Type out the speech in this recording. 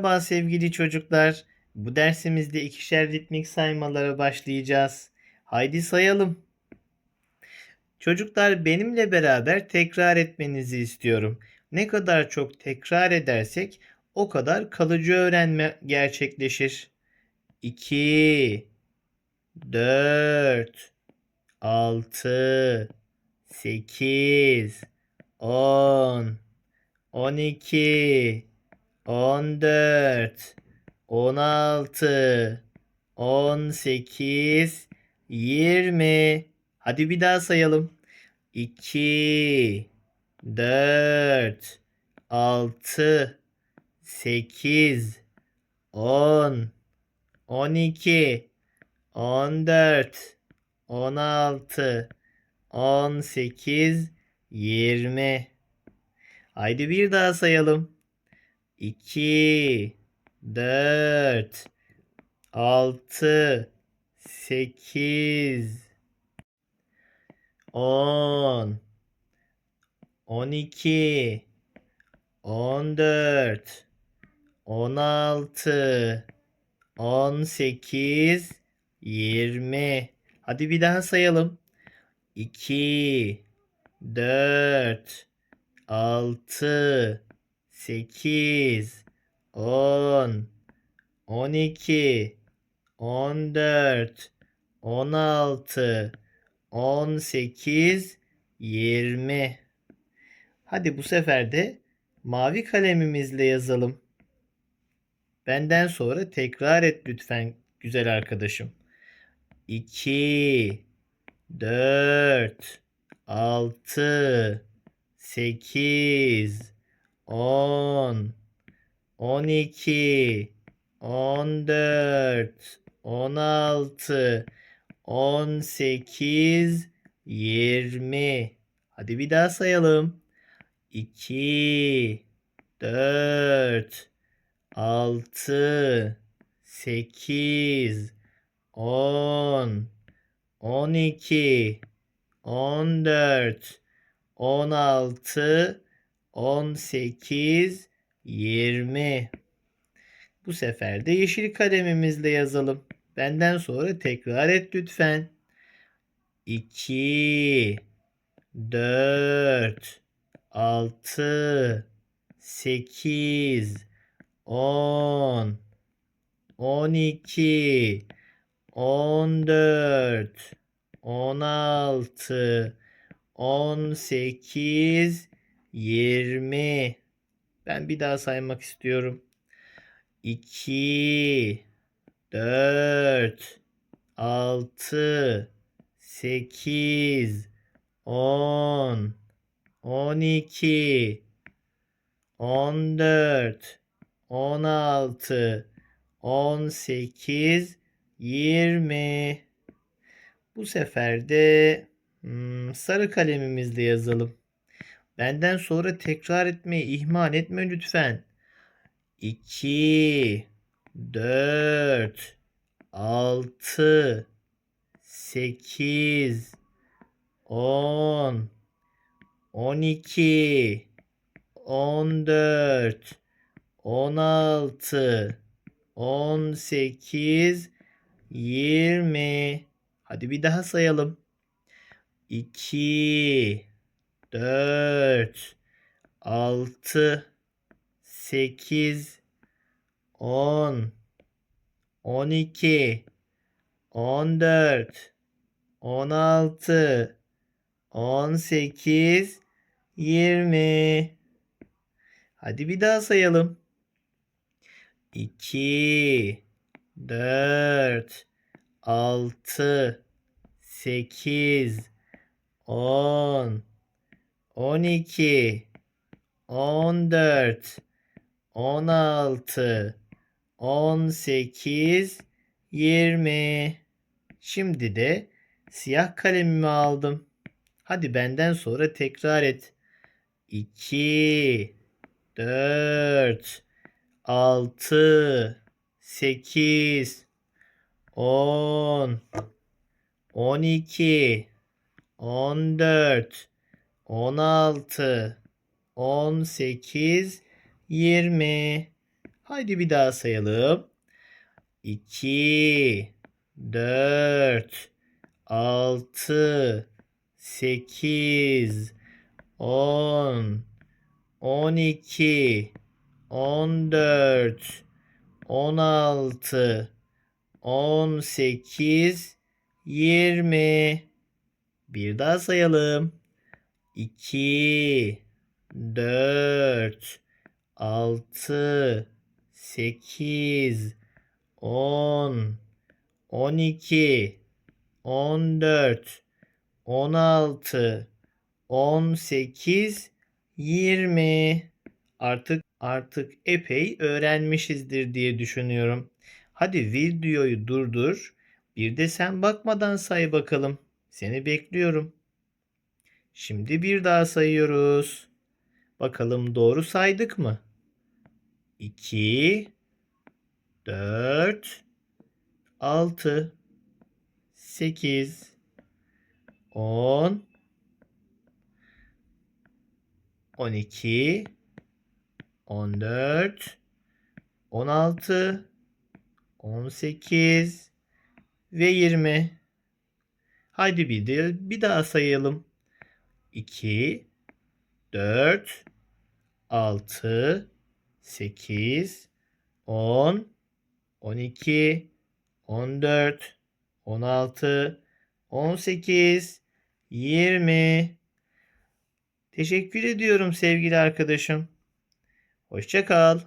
Merhaba sevgili çocuklar. Bu dersimizde ikişer ritmik saymalara başlayacağız. Haydi sayalım. Çocuklar benimle beraber tekrar etmenizi istiyorum. Ne kadar çok tekrar edersek o kadar kalıcı öğrenme gerçekleşir. 2 4 6 8 10 12 14 16 18 20 Hadi bir daha sayalım. 2 4 6 8 10 12 14 16 18 20 Haydi bir daha sayalım. 2 4 6 8 10 12 14 16 18 20 Hadi bir daha sayalım. 2 4 6 8 10 12 14 16 18 20 Hadi bu sefer de mavi kalemimizle yazalım. Benden sonra tekrar et lütfen güzel arkadaşım. 2 4 6 8 10 12 14 16 18 20 Hadi bir daha sayalım. 2 4 6 8 10 12 14 16 18 20 Bu sefer de yeşil kalemimizle yazalım. Benden sonra tekrar et lütfen. 2 4 6 8 10 12 14 16 18 20 Ben bir daha saymak istiyorum. 2 4 6 8 10 12 14 16 18 20 Bu sefer de hmm, sarı kalemimizle yazalım. Benden sonra tekrar etmeyi ihmal etme lütfen. 2 4 6 8 10 12 14 16 18 20 Hadi bir daha sayalım. 2 4 6 8 10 12 14 16 18 20 Hadi bir daha sayalım. 2 4 6 8 10 12 14 16 18 20 Şimdi de siyah kalemimi aldım. Hadi benden sonra tekrar et. 2 4 6 8 10 12 14 16 18 20 Haydi bir daha sayalım. 2 4 6 8 10 12 14 16 18 20 Bir daha sayalım. 2 4 6 8 10 12 14 16 18 20 Artık artık epey öğrenmişizdir diye düşünüyorum. Hadi videoyu durdur. Bir de sen bakmadan say bakalım. Seni bekliyorum. Şimdi bir daha sayıyoruz. Bakalım doğru saydık mı? 2 4 6 8 10 12 14 16 18 ve 20. Haydi bir de bir daha sayalım. 2 4 6 8 10 12 14 16 18 20 Teşekkür ediyorum sevgili arkadaşım. Hoşça kal.